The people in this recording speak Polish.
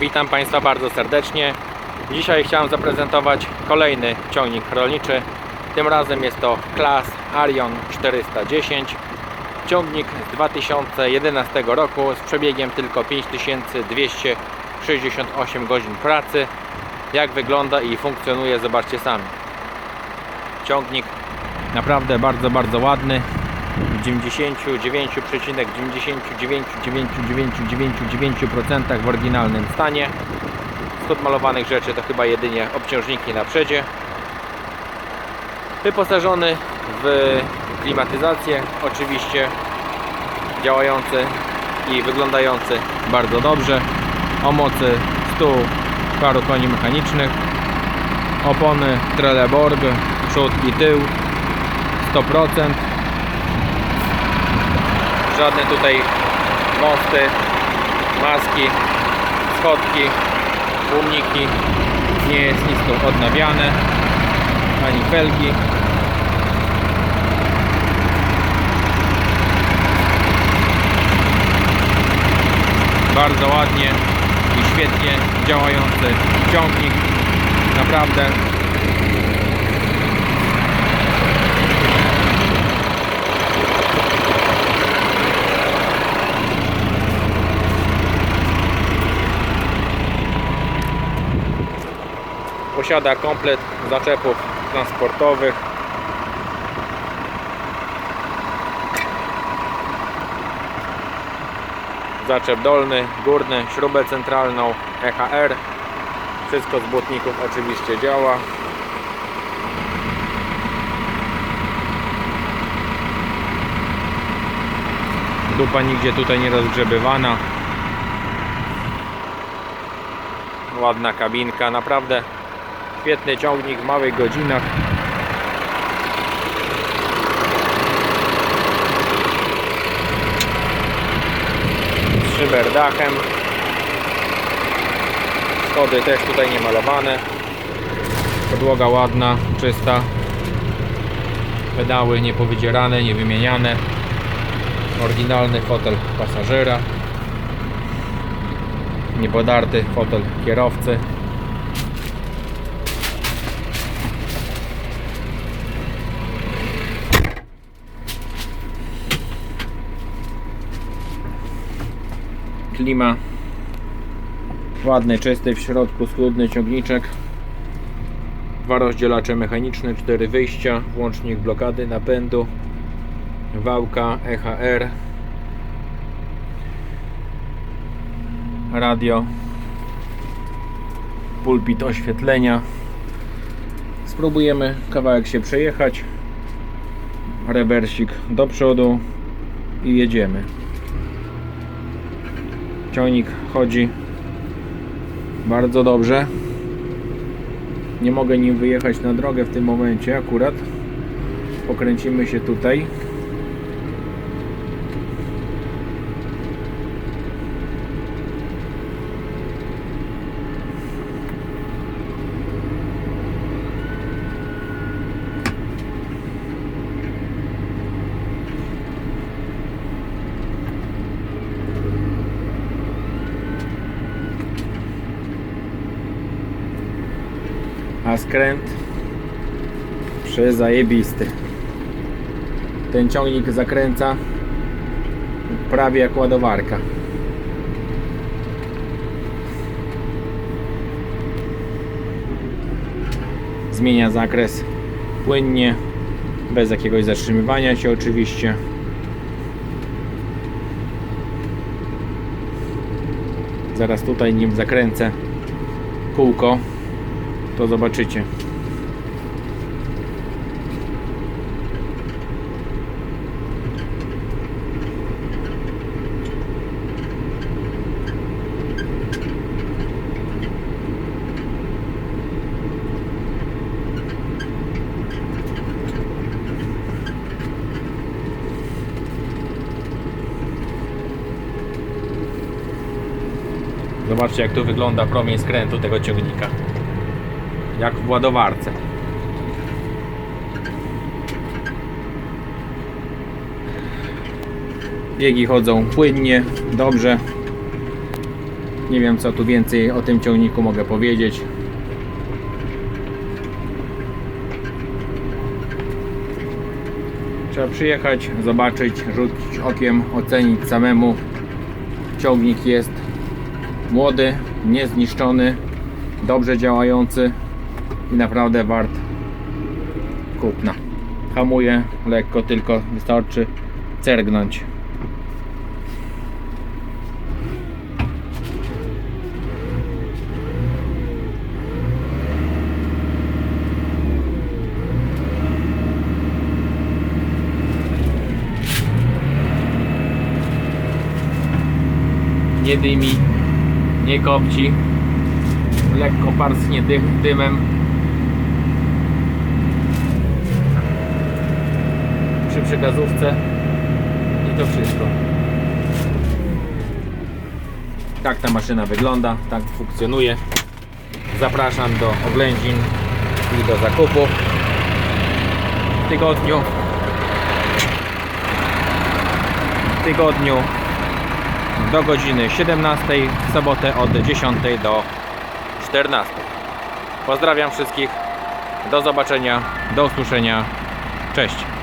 Witam Państwa bardzo serdecznie. Dzisiaj chciałem zaprezentować kolejny ciągnik rolniczy. Tym razem jest to Klas Arion 410. Ciągnik z 2011 roku z przebiegiem tylko 5268 godzin pracy. Jak wygląda i funkcjonuje zobaczcie sami. Ciągnik naprawdę bardzo, bardzo ładny. W 99,999999% w oryginalnym stanie. Z odmalowanych rzeczy to chyba jedynie obciążniki na przedzie. Wyposażony w klimatyzację, oczywiście działający i wyglądający bardzo dobrze. O mocy 100 paru koni mechanicznych. Opony Trelleborg, przód i tył 100%. Żadne tutaj mosty, maski, schodki, tłumniki nie jest nic tu odnawiane, ani felgi. Bardzo ładnie i świetnie działający ciągnik. Naprawdę Posiada komplet zaczepów transportowych. Zaczep dolny, górny, śrubę centralną, EHR. Wszystko z błotników oczywiście działa. Dupa nigdzie tutaj nie rozgrzebywana. Ładna kabinka, naprawdę świetny ciągnik w małych godzinach. Z szyberdachem. Schody też tutaj nie malowane. Podłoga ładna, czysta. Pedały niepowydzierane, niewymieniane. Oryginalny fotel pasażera. Niepodarty fotel kierowcy. Klima. Ładny, czysty w środku, schludny ciągniczek. Dwa rozdzielacze mechaniczne, cztery wyjścia włącznik blokady napędu wałka EHR radio pulpit oświetlenia. Spróbujemy kawałek się przejechać. Rewersik do przodu i jedziemy Ciągnik chodzi bardzo dobrze. Nie mogę nim wyjechać na drogę w tym momencie akurat. Pokręcimy się tutaj. A skręt przezajebisty. Ten ciągnik zakręca prawie jak ładowarka. Zmienia zakres płynnie, bez jakiegoś zatrzymywania się oczywiście. Zaraz tutaj nim zakręcę kółko to zobaczycie. Zobaczcie jak tu wygląda promień skrętu tego ciągnika jak w ładowarce. Biegi chodzą płynnie, dobrze. Nie wiem co tu więcej o tym ciągniku mogę powiedzieć. Trzeba przyjechać, zobaczyć, rzucić okiem, ocenić samemu. Ciągnik jest młody, niezniszczony, dobrze działający i naprawdę wart kupna. Hamuje lekko, tylko wystarczy cergnąć. nie dymi, nie kopci, lekko parsknie dym, dymem. Przy przekazówce i to wszystko. Tak ta maszyna wygląda, tak funkcjonuje. Zapraszam do oględzin i do zakupu w tygodniu. W tygodniu do godziny 17, w sobotę od 10 do 14. Pozdrawiam wszystkich. Do zobaczenia, do usłyszenia. Cześć.